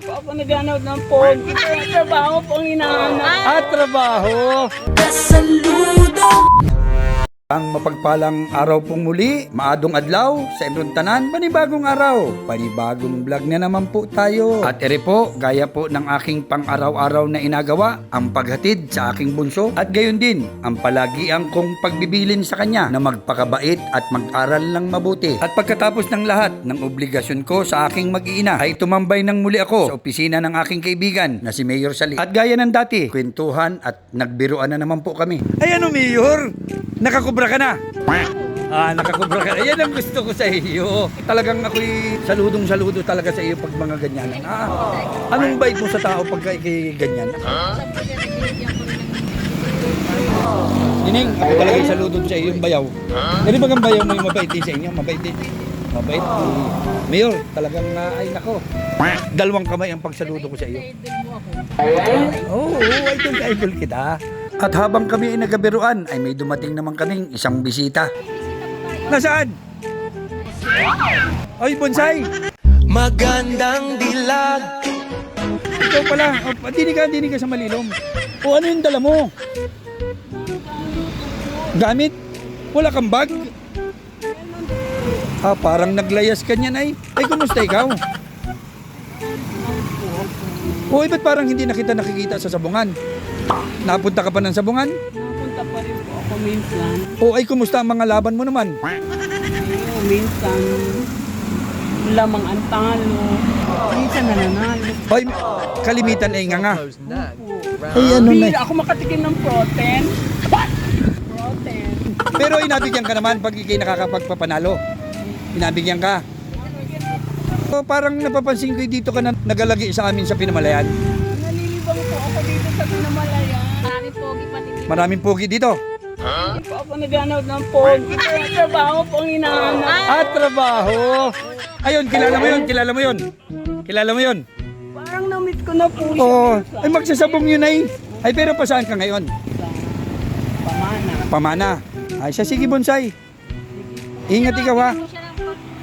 po ako naghanap ng phone. Trabaho po ang hinahanap. At trabaho. Ang mapagpalang araw pong muli, maadong adlaw sa inyong tanan, panibagong araw, panibagong vlog na naman po tayo. At ere po, gaya po ng aking pang-araw-araw na inagawa, ang paghatid sa aking bunso, at gayon din, ang palagiang kong pagbibilin sa kanya na magpakabait at mag-aral ng mabuti. At pagkatapos ng lahat ng obligasyon ko sa aking mag-iina, ay tumambay ng muli ako sa opisina ng aking kaibigan na si Mayor Sali. At gaya ng dati, kwentuhan at nagbiruan na naman po kami. Ay ano, Mayor? Nakakubra ka na? Ah, nakakubra ka na. Yan ang gusto ko sa iyo. Talagang ako'y saludong saludo talaga sa iyo pag mga ganyan. Ah, anong bait mo sa tao pag kay ganyan? Nining, ako talaga yung saludo sa iyo yung bayaw. Ano ba ang bayaw mo yung mabait din sa inyo? Mabait din. Mabait. Eh, Mayor, talagang uh, ay nako. Dalawang kamay ang pagsaludo ko sa iyo. Oo, oh, idol idol kita. At habang kami ay nagabiruan, ay may dumating naman kaming isang bisita. Nasaan? Ay, bonsai! Magandang dilag Ikaw pala. O, dinig ka, dinig ka sa malilom. O ano yung dala mo? Gamit? Wala kang bag? Ah, parang naglayas ka niyan ay. Ay, kumusta ikaw? O, ba't parang hindi na kita nakikita sa sabungan? Napunta ka pa ng sabungan? Napunta pa rin po ako minsan. O, ay, kumusta ang mga laban mo naman? Oo, minsan lamang ang talo. Minsan nananalo. Ay, kalimitan ay nga nga. Ay, ano na. ako makatikim ng protein. Protein. Pero inabigyan ka naman pag ikay nakakapagpapanalo. Inabigyan ka. O, parang napapansin ko dito ka na nagalagi sa amin sa Pinamalayan. Nalilibang po ako dito sa Pinamalayan. Marami pogi pati dito. Maraming pugi dito. Hindi po ako ng yung trabaho po ang hinahanap. At trabaho. Ayun, kilala mo yun, kilala mo yun. Kilala mo yun. Parang na-meet ko na po siya. Oo, ay magsasabong yun ay. Ay pero pa saan ka ngayon? Pamana. Pamana. Ay siya, sige bonsai. Ingat ikaw ha.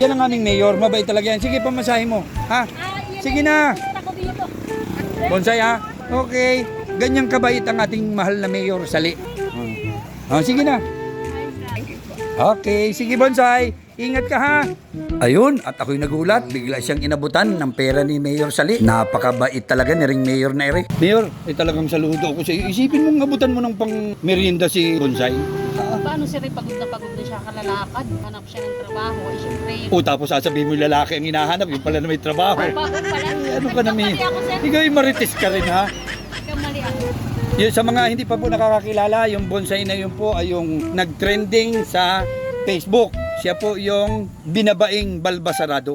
Yan ang aming mayor, mabait talaga yan. Sige, pamasahe mo. Ha? Ah, Sige na. Bonsai ha? Okay. Ganyang kabait ang ating mahal na mayor, Sali. Oh, sige na. Okay, sige bonsai. Ingat ka ha. Ayun, at ako'y nagulat. Bigla siyang inabutan ng pera ni Mayor Sali. Napakabait talaga ni ring Mayor na ere. Mayor, ay talagang saludo ako sa iyo. Isipin mong abutan mo ng pang merienda si Bonsai. Paano siya rin pagod na pagod na siya kalalakad? Hanap siya ng trabaho. Eh, syempre. O tapos sasabihin mo yung lalaki ang hinahanap, yung pala na may trabaho. Pagod pala. Ano ka na, Mayor? Mali ako, sir. Ikaw yung marites ka rin ha. Yung sa mga hindi pa po nakakakilala, yung bonsai na yun po ay yung nag-trending sa Facebook. Siya po yung binabaing balbasarado.